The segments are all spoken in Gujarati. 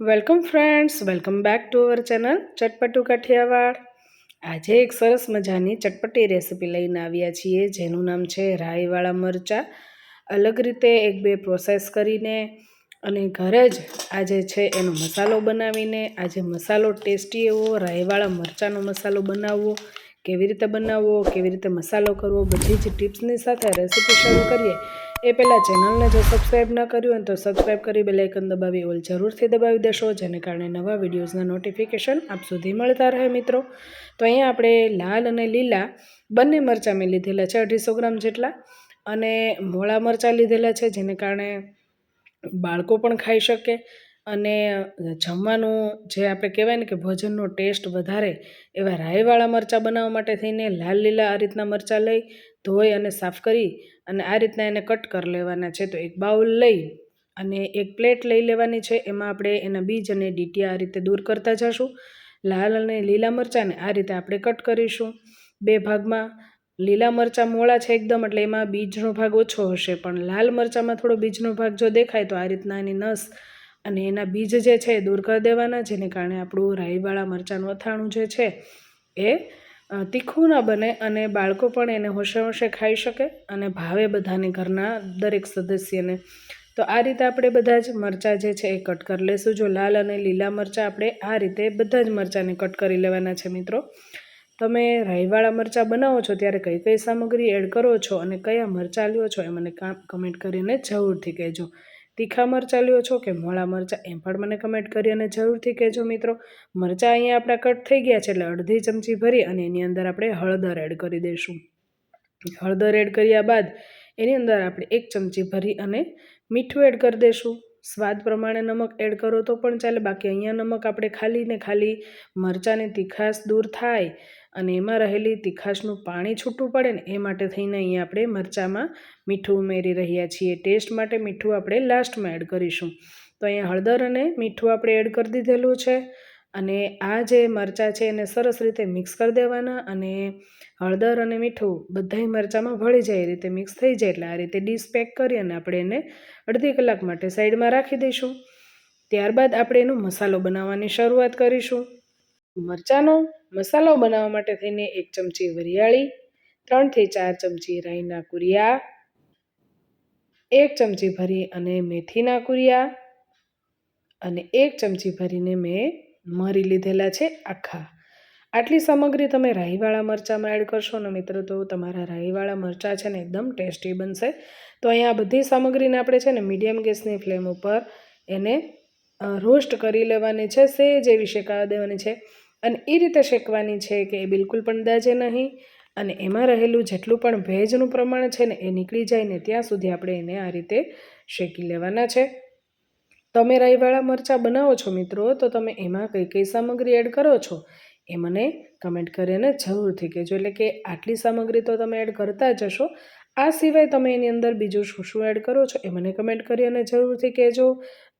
Welcome friends, welcome back to our channel Chatpatu Kathiyawad. આજે એક સરસ મજાની ચટપટી રેસીપી લઈને આવ્યા છીએ, જેનું નામ છે રાઈવાળા મરચાં. અલગ રીતે એક બે પ્રોસેસ કરીને અને ઘરે જ આજે છે એનો મસાલો બનાવીને, આજે મસાલો ટેસ્ટી એવો રાઈવાળા મરચાંનો મસાલો બનાવવો, કેવી રીતે બનાવવો, કેવી રીતે મસાલો કરવો, બધી જ ટિપ્સની સાથે રેસીપી શરૂ કરીએ. એ પહેલાં ચેનલને જો સબસ્ક્રાઈબ ન કર્યું હોય તો સબસ્ક્રાઈબ કરી બેલાઇકન દબાવી ઓલ જરૂરથી દબાવી દેશો, જેને કારણે નવા વિડીયોઝના નોટિફિકેશન આપ સુધી મળતા રહે મિત્રો. તો અહીંયા આપણે લાલ અને લીલા બંને મરચાં મેં લીધેલા છે, અઢીસો ગ્રામ જેટલા અને મોળા મરચાં લીધેલા છે, જેને કારણે બાળકો પણ ખાઈ શકે અને જમવાનું જે આપણે કહેવાય ને કે ભોજનનો ટેસ્ટ વધારે એવા રાઈવાળા મરચાં બનાવવા માટે થઈને લાલ લીલા આ રીતના મરચાં લઈ ધોઈ અને સાફ કરી અને આ રીતના એને કટ કરી લેવાના છે. તો એક બાઉલ લઈ અને એક પ્લેટ લઈ લેવાની છે. એમાં આપણે એના બીજ અને ડીટીયા આ રીતે દૂર કરતા જશું. લાલ અને લીલા મરચાંને આ રીતે આપણે કટ કરીશું. બે ભાગમાં લીલા મરચાં મોળા છે એકદમ, એટલે એમાં બીજનો ભાગ ઓછો હશે. પણ લાલ મરચાંમાં થોડો બીજનો ભાગ જો દેખાય તો આ રીતના એની નસ અને એના બીજ જે છે એ દૂર કરી દેવાના, જેને કારણે આપણું રાઈવાળા મરચાંનું અથાણું જે છે એ તીખું ના બને અને બાળકો પણ એને હોશે હોશે ખાઈ શકે અને ભાવે બધાને ઘરના દરેક સદસ્યને. તો આ રીતે આપણે બધા જ મરચાં જે છે એ કટ કરી લઈશું જો લાલ અને લીલા મરચાં આપણે આ રીતે બધા જ મરચાંને કટ કરી લેવાના છે મિત્રો. તમે રાઈવાળા મરચાં બનાવો છો ત્યારે કઈ કઈ સામગ્રી એડ કરો છો અને કયા મરચાં લ્યો છો એ મને કમેન્ટ કરીને જરૂરથી કહેજો. તીખા મરચાં લ્યો છો કે મોળા મરચાં, એમ પણ મને કમેન્ટ કરી અને જરૂરથી કહેજો મિત્રો. મરચાં અહીંયા આપણા કટ થઈ ગયા છે એટલે અડધી ચમચી ભરી અને એની અંદર આપણે હળદર એડ કરી દઈશું. હળદર એડ કર્યા બાદ એની અંદર આપણે એક ચમચી ભરી અને મીઠું એડ કરી દઈશું. સ્વાદ પ્રમાણે નમક એડ કરો તો પણ ચાલે. બાકી અહીંયા નમક આપણે ખાલી ને ખાલી મરચાંની તીખાશ દૂર થાય અને એમાં રહેલી તીખાશનું પાણી છૂટું પડે ને એ માટે થઈને અહીંયા આપણે મરચાંમાં મીઠું ઉમેરી રહ્યા છીએ. ટેસ્ટ માટે મીઠું આપણે લાસ્ટમાં એડ કરીશું. તો અહીંયા હળદર અને મીઠું આપણે એડ કરી દીધેલું છે. અને આ જે મરચાં છે એને સરસ રીતે મિક્સ કરી દેવાના અને હળદર અને મીઠું બધાય મરચાંમાં ભળી જાય એ રીતે મિક્સ થઈ જાય એટલે આ રીતે ડીશ પેક કરી અને આપણે એને અડધી કલાક માટે સાઈડમાં રાખી દઈશું. ત્યારબાદ આપણે એનો મસાલો બનાવવાની શરૂઆત કરીશું. મરચાંનો મસાલો બનાવવા માટે થઈને એક ચમચી વરિયાળી, ત્રણથી ચાર ચમચી રાઈના કુરિયા, એક ચમચી ભરી અને મેથીના કુરિયા અને એક ચમચી ભરીને મેં મરી લીધેલા છે આખા. આટલી સામગ્રી તમે રાઈવાળા મરચાંમાં એડ કરશો ને મિત્રો, તો તમારા રાઈવાળા મરચાં છે ને એકદમ ટેસ્ટી બનશે. તો અહીંયા બધી સામગ્રીને આપણે છે ને મીડિયમ ગેસની ફ્લેમ ઉપર એને રોસ્ટ કરી લેવાની છે, સેજ એવી શેકાવા દેવાની છે. અને એ રીતે શેકવાની છે કે એ બિલકુલ પણ દાજે નહીં અને એમાં રહેલું જેટલું પણ ભેજનું પ્રમાણ છે ને એ નીકળી જાય ને ત્યાં સુધી આપણે એને આ રીતે શેકી લેવાના છે. તમે રાઈવાળા મરચાં બનાવો છો મિત્રો, તો તમે એમાં કઈ કઈ સામગ્રી એડ કરો છો? એ મને કમેન્ટ કરીને જરૂરથી કહેજો. એટલે કે આટલી સામગ્રી તો તમે એડ કરતા જ હશો. આ સિવાય તમે એની અંદર બીજું શું શું એડ કરો છો એ મને કમેન્ટ કરી અને જરૂરથી કહેજો.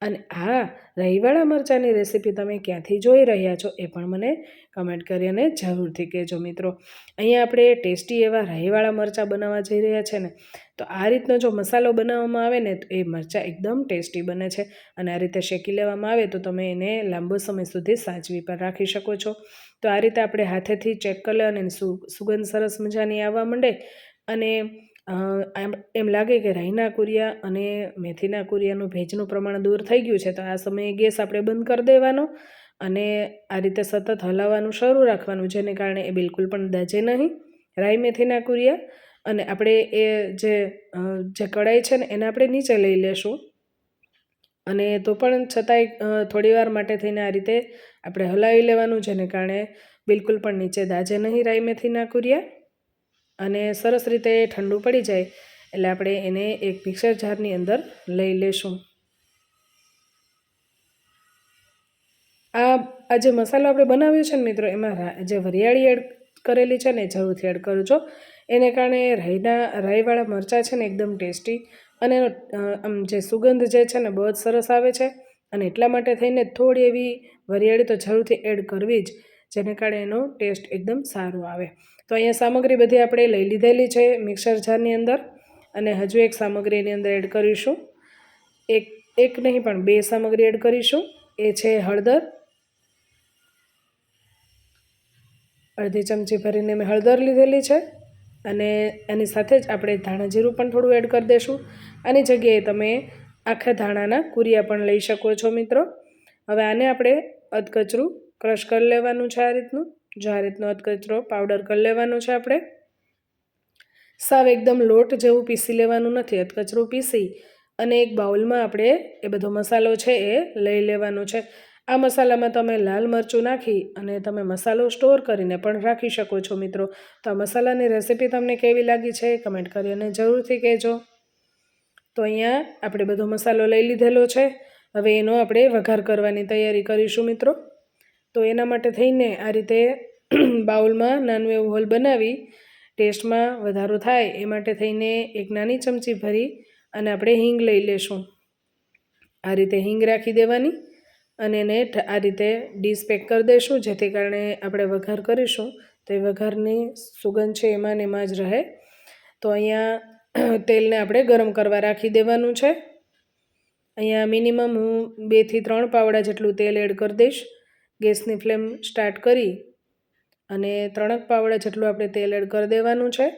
અને આ રહીવાળા મરચાંની રેસીપી તમે ક્યાંથી જોઈ રહ્યા છો એ પણ મને કમેન્ટ કરી અને જરૂરથી કહેજો મિત્રો. અહીંયા આપણે ટેસ્ટી એવા રહીવાળા મરચાં બનાવવા જઈ રહ્યા છે ને, તો આ રીતનો જો મસાલો બનાવવામાં આવે ને તો એ મરચાં એકદમ ટેસ્ટી બને છે. અને આ રીતે શેકી લેવામાં આવે તો તમે એને લાંબો સમય સુધી સાચવી પર રાખી શકો છો. તો આ રીતે આપણે હાથેથી ચેક કરી અને સુગંધ સરસ મજાની આવવા માંડે. અને એમ લાગે કે રાઈના કુરિયા અને મેથીના કુરિયાનું ભેજનું પ્રમાણ દૂર થઈ ગયું છે, તો આ સમયે ગેસ આપણે બંધ કરી દેવાનો અને આ રીતે સતત હલાવવાનું શરૂ રાખવાનું, જેને કારણે એ બિલકુલ પણ દાજે નહીં. રાઈ મેથીના કુરિયા અને આપણે એ જે જે કડાઈ છે ને, એને આપણે નીચે લઈ લેશું. અને તો પણ છતાંય થોડી વાર માટે થઈને આ રીતે આપણે હલાવી લેવાનું, જેને કારણે બિલકુલ પણ નીચે દાજે નહીં રાઈ મેથીના કુરિયા. અને સરસ રીતે ઠંડુ પડી જાય એટલે આપણે એને એક મિક્સર જારની અંદર લઈ લેશું. આ આ જે મસાલો આપણે બનાવ્યો છે ને મિત્રો, એમાં જે વરિયાળી એડ કરેલી છે ને જરૂરથી એડ કરજો. એને કારણે રાઈના રાઈવાળા મરચાં છે ને એકદમ ટેસ્ટી અને આમ જે સુગંધ જે છે ને બહુ જ સરસ આવે છે અને એટલા માટે થઈને થોડી એવી વરિયાળી તો જરૂરથી એડ કરવી જ, જેને કારણે એનો ટેસ્ટ એકદમ સારો આવે. તો અહીંયા સામગ્રી બધી આપણે લઈ લીધેલી છે મિક્સર જારની અંદર અને હજુ એક સામગ્રી એની અંદર એડ કરીશું. એક એક નહીં પણ બે સામગ્રી એડ કરીશું. એ છે હળદર. અડધી ચમચી ભરીને મેં હળદર લીધેલી છે અને એની સાથે જ આપણે ધાણા જીરું પણ થોડું એડ કરી દઈશું આની જગ્યાએ તમે આખા ધાણાના કુરિયા પણ લઈ શકો છો મિત્રો. હવે આને આપણે અધકચરું ક્રશ કરી લેવાનું છે આ રીતનું. જો આ રીતનો અધકચરો પાવડર કરી લેવાનો છે આપણે. સાવ એકદમ લોટ જેવું પીસી લેવાનું નથી અધકચરું પીસી અને એક બાઉલમાં આપણે એ બધો મસાલો છે એ લઈ લેવાનો છે. આ મસાલામાં તમે લાલ મરચું નાખી અને તમે મસાલો સ્ટોર કરીને પણ રાખી શકો છો મિત્રો. તો આ મસાલાની રેસિપી તમને કેવી લાગી છે કમેન્ટ કરી અને જરૂરથી કહેજો. તો અહીંયા આપણે બધો મસાલો લઈ લીધેલો છે. હવે એનો આપણે વઘાર કરવાની તૈયારી કરીશું મિત્રો. તો એના માટે થઈને આ રીતે બાઉલમાં નાનું એવું હોલ બનાવી ટેસ્ટમાં વધારો થાય એ માટે થઈને એક નાની ચમચી ભરી અને આપણે હિંગ લઈ લેશું. આ રીતે હિંગ રાખી દેવાની અને એને આ રીતે ડીશ પેક કરી દઈશું જેથી કારણે આપણે વઘાર કરીશું. તો એ વઘારની સુગંધ છે એમાં ને એમાં જ રહે. તો અહીંયા તેલને આપણે ગરમ કરવા રાખી દેવાનું છે. અહીંયા મિનિમમ હું બેથી ત્રણ પાવડા જેટલું તેલ એડ કરી દઈશ. ગેસની ફ્લેમ સ્ટાર્ટ કરી અને ત્રણક પાવડા જેટલું આપણે તેલ એડ કરી દેવાનું છે.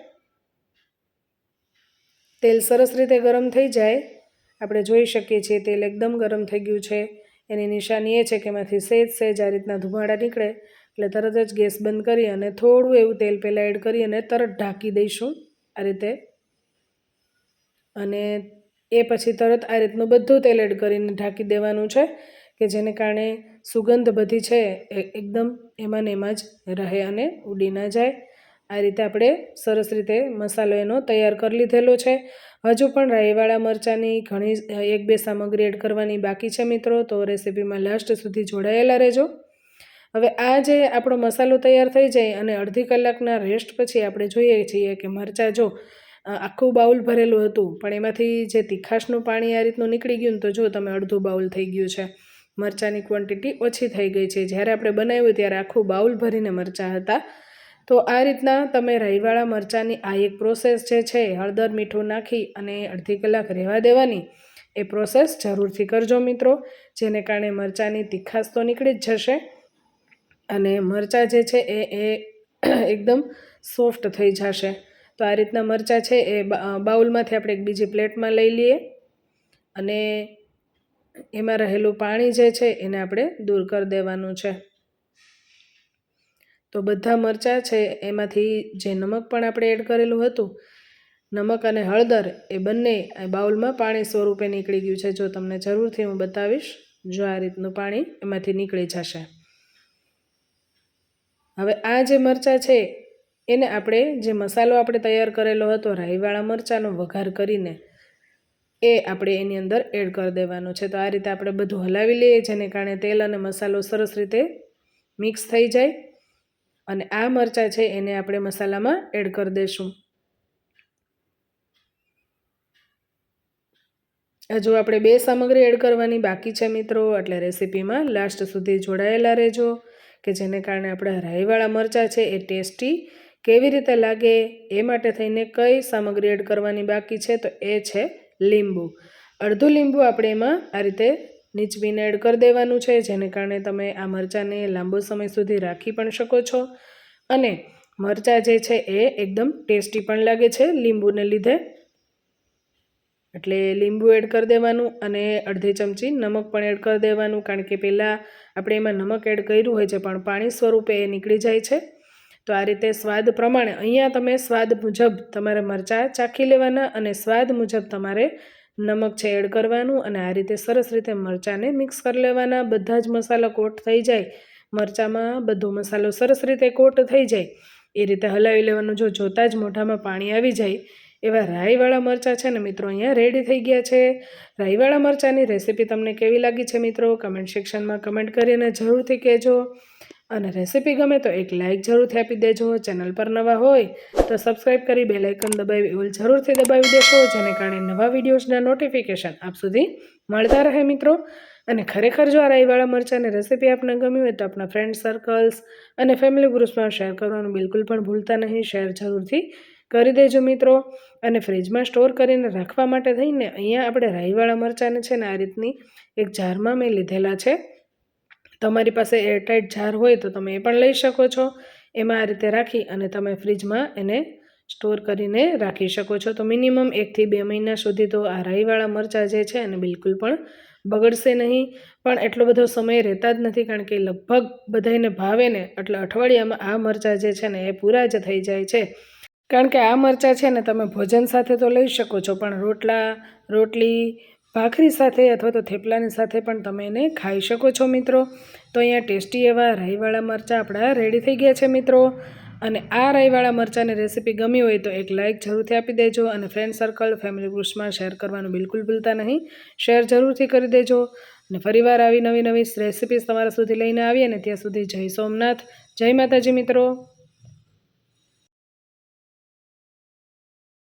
તેલ સરસ રીતે ગરમ થઈ જાય. આપણે જોઈ શકીએ છીએ તેલ એકદમ ગરમ થઈ ગયું છે. એની નિશાની એ છે કે એમાંથી સહેજ સહેજ આ રીતના ધુમાડા નીકળે એટલે તરત જ ગેસ બંધ કરી અને થોડું એવું તેલ પહેલાં એડ કરી અને તરત ઢાંકી દઈશું આ રીતે. અને એ પછી તરત આ રીતનું બધું તેલ એડ કરીને ઢાંકી દેવાનું છે કે જેને કારણે સુગંધ બધી છે એકદમ એમાં ને એમાં જ રહે અને ઉડી ના જાય. આ રીતે આપણે સરસ રીતે મસાલો એનો તૈયાર કરી લીધેલો છે. હજુ પણ રાઈવાળા મરચાંની ઘણી એક બે સામગ્રી એડ કરવાની બાકી છે મિત્રો, તો રેસીપીમાં લાસ્ટ સુધી જોડાયેલા રહેજો. હવે આ જે આપણો મસાલો તૈયાર થઈ જાય અને અડધી કલાકના રેસ્ટ પછી આપણે જોઈએ છીએ કે મરચાં જો આખું બાઉલ ભરેલું હતું, પણ એમાંથી જે તીખાશનું પાણી આ રીતનું નીકળી ગયું તો જો તમે અડધું બાઉલ થઈ ગયું છે. મરચાંની ક્વોન્ટિટી ઓછી થઈ ગઈ છે. જ્યારે આપણે બનાવ્યું ત્યારે આખું બાઉલ ભરીને મરચાં હતા. તો આ રીતના તમે રહીવાળા મરચાંની આ એક પ્રોસેસ જે છે, હળદર, મીઠું નાખી અને અડધી કલાક રહેવા દેવાની. એ પ્રોસેસ જરૂરથી કરજો મિત્રો, જેને કારણે મરચાંની તીખાશ તો નીકળી જ જશે. અને મરચાં જે છે એ એ એકદમ સોફ્ટ થઈ જશે. તો આ રીતના મરચાં છે એ બાઉલમાંથી આપણે એક બીજી પ્લેટમાં લઈ લઈએ. અને એમાં રહેલું પાણી જે છે એને આપણે દૂર કરી દેવાનું છે. તો બધા મરચાં છે એમાંથી જે નમક પણ આપણે એડ કરેલું હતું, નમક અને હળદર એ બંને બાઉલમાં પાણી સ્વરૂપે નીકળી ગયું છે. જો તમને જરૂરથી હું બતાવીશ, જો આ રીતનું પાણી એમાંથી નીકળી જશે. હવે આ જે મરચાં છે, એને આપણે જે મસાલો આપણે તૈયાર કરેલો હતો રાઈવાળા મરચાંનો વઘાર કરીને એ આપણે એની અંદર એડ કરી દેવાનું છે. તો આ રીતે આપણે બધું હલાવી લઈએ, જેને કારણે તેલ અને મસાલો સરસ રીતે મિક્સ થઈ જાય અને આ મરચાં છે એને આપણે મસાલામાં એડ કરી દઈશું હજુ આપણે બે સામગ્રી એડ કરવાની બાકી છે મિત્રો, એટલે રેસીપીમાં લાસ્ટ સુધી જોડાયેલા રહેજો, કે જેને કારણે આપણે રાઈવાળા મરચાં છે એ ટેસ્ટી કેવી રીતે લાગે, એ માટે થઈને કઈ સામગ્રી એડ કરવાની બાકી છે, તો એ છે લીંબુ. અડધું લીંબુ આપણે એમાં આ રીતે નીચવીને એડ કરી દેવાનું છે, જેને કારણે તમે આ મરચાંને લાંબો સમય સુધી રાખી પણ શકો છો. અને મરચાં જે છે એ એકદમ ટેસ્ટી પણ લાગે છે લીંબુને લીધે. એટલે લીંબુ એડ કરી દેવાનું અને અડધી ચમચી નમક પણ એડ કરી દેવાનું, કારણ કે પહેલાં આપણે એમાં નમક એડ કર્યું હોય છે, પણ પાણી સ્વરૂપે એ નીકળી જાય છે. તો આ રીતે સ્વાદ પ્રમાણે અહીંયા તમે સ્વાદ મુજબ તમારે મરચાં ચાખી લેવાના અને સ્વાદ મુજબ તમારે નમક છે એડ કરવાનું અને આ રીતે સરસ રીતે મરચાંને મિક્સ કરી લેવાના. બધા જ મસાલા કોટ થઈ જાય. મરચાંમાં બધો મસાલો સરસ રીતે કોટ થઈ જાય. એ રીતે હલાવી લેવાનું. જો જોતાં જ મોઢામાં પાણી આવી જાય, એવા રાઈવાળા મરચાં છે ને મિત્રો અહીંયા રેડી થઈ ગયા છે. રાઈવાળા મરચાંની રેસીપી તમને કેવી લાગી છે મિત્રો? કમેન્ટ સેક્શનમાં કમેન્ટ કરીને જરૂરથી કહેજો. અને રેસીપી ગમે તો એક લાઇક જરૂરથી આપી દેજો. ચેનલ પર નવા હોય તો સબસ્ક્રાઈબ કરી બે લાઇકન દબાવી ઓલ જરૂરથી દબાવી દેશો, જેને કારણે નવા વિડીયોઝના નોટિફિકેશન આપ સુધી મળતા રહે મિત્રો. અને ખરેખર જો આ રાઈવાળા મરચાંની રેસીપી આપને ગમી હોય તો આપણા ફ્રેન્ડ સર્કલ્સ અને ફેમિલી ગ્રુપ્સમાં શેર કરવાનું બિલકુલ પણ ભૂલતા નહીં. શેર જરૂરથી કરી દેજો મિત્રો. અને ફ્રીજમાં સ્ટોર કરીને રાખવા માટે થઈને અહીંયા આપણે રાઈવાળા મરચાંને છે ને આ રીતની એક જારમાં મેં લીધેલા છે. તમારી પાસે એરટાઇટ જાર હોય તો તમે એ પણ લઈ શકો છો. એમાં આ રીતે રાખી અને તમે ફ્રીજમાં એને સ્ટોર કરીને રાખી શકો છો. તો મિનિમમ એકથી બે મહિના સુધી તો આ રાઈવાળા મરચાં જે છે એને બિલકુલ પણ બગડશે નહીં. પણ એટલો બધો સમય રહેતા જ નથી કારણ કે લગભગ બધાને ભાવે ને એટલે અઠવાડિયામાં આ મરચાં જે છે ને એ પૂરા જ થઈ જાય છે. કારણ કે આ મરચાં છે ને તમે ભોજન સાથે તો લઈ શકો છો, પણ રોટલા, રોટલી ભાખરી સાથે અથવા તો થેપલાની સાથે પણ તમે એને ખાઈ શકો છો મિત્રો. તો અહીંયા ટેસ્ટી એવા રાઈવાળા મરચાં આપણા રેડી થઈ ગયા છે મિત્રો. અને આ રાઈવાળા મરચાંની રેસીપી ગમી હોય તો એક લાઇક જરૂરથી આપી દેજો અને ફ્રેન્ડ સર્કલ ફેમિલી ગ્રુપ્સમાં શેર કરવાનું બિલકુલ ભૂલતા નહીં. શેર જરૂરથી કરી દેજો. અને ફરીવાર આવી નવી નવી રેસીપીસ તમારા સુધી લઈને આવીએ ને ત્યાં સુધી જય સોમનાથ. જય માતાજી મિત્રો.